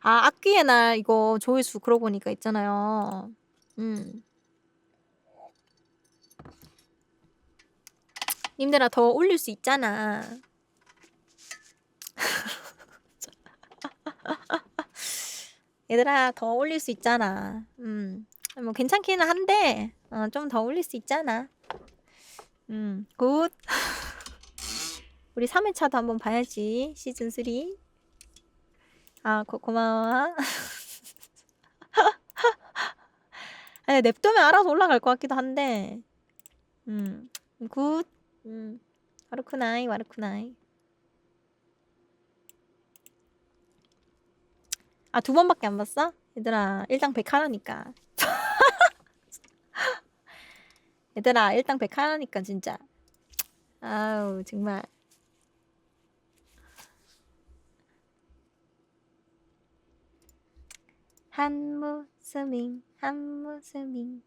아 악귀의 날 이거 조회수 그러고 보니까 있잖아요. 음. 님들아 더 올릴 수 있잖아. 얘들아 더 올릴 수 있잖아. 음. 뭐 괜찮기는 한데 어, 좀 더 올릴 수 있잖아. 음. 굿. 우리 3회차도 한번 봐야지. 시즌 3. 아, 고, 고마워. 아니, 냅두면 알아서 올라갈 것 같기도 한데. 음, 굿. 음, 와르쿠나이, 와르쿠나이. 아, 두 번밖에 안 봤어? 얘들아, 일당 백 하나니까. 얘들아, 일당 백 하나니까, 진짜. 아우, 정말. 한 모습인 한 모습인